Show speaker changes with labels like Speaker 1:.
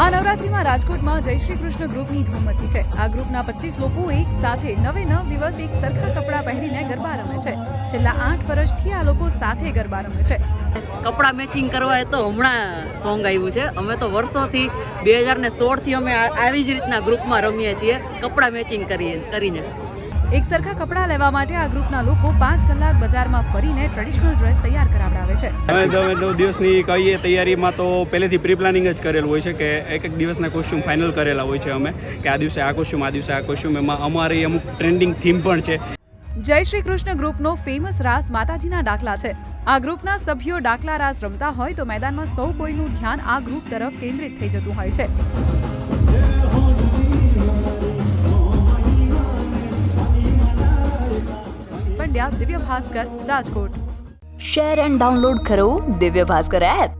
Speaker 1: આ નવરાત્રીમાં રાજકોટમાં જય શ્રી કૃષ્ણ ગ્રુપની ધૂમ મચી છે. આ ગ્રુપના પચીસ લોકો એક સાથે નવે નવ દિવસ એક સરખા કપડાં પહેરીને ગરબા રમે છે. છેલ્લા આઠ વર્ષથી આ લોકો સાથે ગરબા રમે છે.
Speaker 2: કપડાં મેચિંગ કરવા એ તો હમણાં સોંગ આવ્યું છે. અમે તો વર્ષોથી બે હજાર ને સોળથી અમે આવી જ રીતના ગ્રુપમાં રમીએ છીએ. કપડાં મેચિંગ કરીએ કરીને.
Speaker 1: એક સરખા કપડાં લેવા માટે આ ગ્રુપના લોકો પાંચ કલાક બજારમાં ફરીને ટ્રેડિશનલ ડ્રેસ તૈયાર કરાવડાવે છે.
Speaker 3: અમે તો નવ દિવસની કહીએ તૈયારીમાં તો પહેલેથી પ્રી પ્લાનિંગ જ કરેલું હોય છે કે એક એક દિવસના કોસ્ચ્યુમ ફાઇનલ કરેલા હોય છે અમે કે આ દિવસે આ કોસ્ચ્યુમ આ દિવસે આ કોસ્ચ્યુમ એમાં અમારી અમુક ટ્રેન્ડિંગ થીમ પણ છે.
Speaker 1: જય શ્રી કૃષ્ણ ગ્રુપનો ફેમસ રાસ માતાજીના ડાકલા છે. આ ગ્રુપના સભ્યો ડાકલા રાસ રમતા હોય તો મેદાનમાં સૌ કોઈનું ધ્યાન આ ગ્રુપ તરફ કેન્દ્રિત થઈ જતું હોય છે. Pandya Divya Bhaskar Rajkot
Speaker 4: share and download કરો દિવ્ય ભાસ્કર એપ